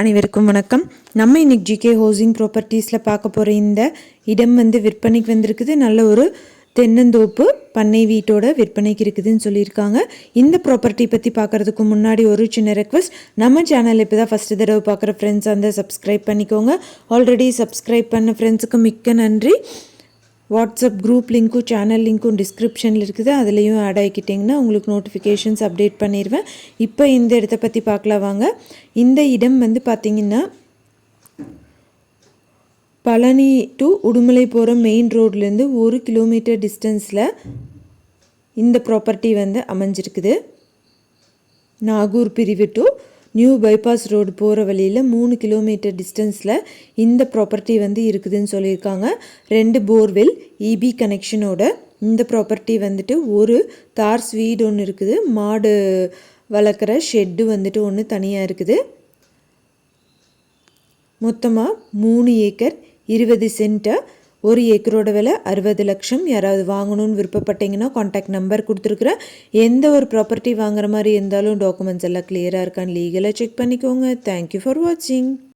அனைவருக்கும் வணக்கம். நம்ம இன்னைக்கு ஜிகே ஹவுசிங் ப்ராப்பர்ட்டிஸில் பார்க்க போகிற இந்த இடம் வந்து விற்பனைக்கு வந்திருக்குது. நல்ல ஒரு தென்னந்தோப்பு பண்ணை வீட்டோட விற்பனைக்கு இருக்குதுன்னு சொல்லியிருக்காங்க. இந்த ப்ராப்பர்ட்டி பற்றி பார்க்குறதுக்கு முன்னாடி ஒரு சின்ன ரெக்வஸ்ட் நம்ம சேனல் இப்போ தான் ஃபஸ்ட்டு தடவை பார்க்குற ஃப்ரெண்ட்ஸ் அந்த சப்ஸ்கிரைப் பண்ணிக்கோங்க. ஆல்ரெடி சப்ஸ்கிரைப் பண்ண ஃப்ரெண்ட்ஸுக்கு மிக்க நன்றி. வாட்ஸ்அப் குரூப் லிங்க்கும் சேனல் லிங்க்கும் டிஸ்கிரிப்ஷனில் இருக்குது. அதுலேயும் ஆட் ஆகிக்கிட்டிங்கன்னா உங்களுக்கு நோட்டிஃபிகேஷன்ஸ் அப்டேட் பண்ணிடுவேன். இப்போ இந்த இடத்த பற்றி பார்க்கலாம் வாங்க. இந்த இடம் வந்து பார்த்திங்கன்னா பழனி டு உடுமலை போகிற மெயின் ரோட்லேருந்து ஒரு கிலோமீட்டர் டிஸ்டன்ஸில் இந்த ப்ராப்பர்ட்டி வந்து அமைஞ்சிருக்குது. நாகூர் பிரிவு டு நியூ பைபாஸ் ரோடு போகிற வழியில் மூணு கிலோமீட்டர் டிஸ்டன்ஸில் இந்த ப்ராப்பர்ட்டி வந்து இருக்குதுன்னு சொல்லியிருக்காங்க. ரெண்டு போர்வெல் இபி கனெக்ஷனோட இந்த ப்ராப்பர்ட்டி வந்துட்டு ஒரு தார் ஸ்வீட் ஒன்று இருக்குது. மாடு வளர்க்குற ஷெட்டு வந்துட்டு ஒன்று தனியாக இருக்குது. மொத்தமாக மூணு ஏக்கர் இருபது சென்ட்டை ஒரு ஏக்கரோட விலை அறுபது லட்சம். யாராவது வாங்கணும்னு விருப்பப்பட்டீங்கன்னா காண்டாக்ட் நம்பர் கொடுத்துருக்குறேன். எந்த ஒரு ப்ராப்பர்ட்டி வாங்குற மாதிரி இருந்தாலும் டாக்குமெண்ட்ஸ் எல்லாம் கிளியராக இருக்கான்னு லீகலாக செக் பண்ணிக்கோங்க. தேங்க்யூ ஃபார் வாட்சிங்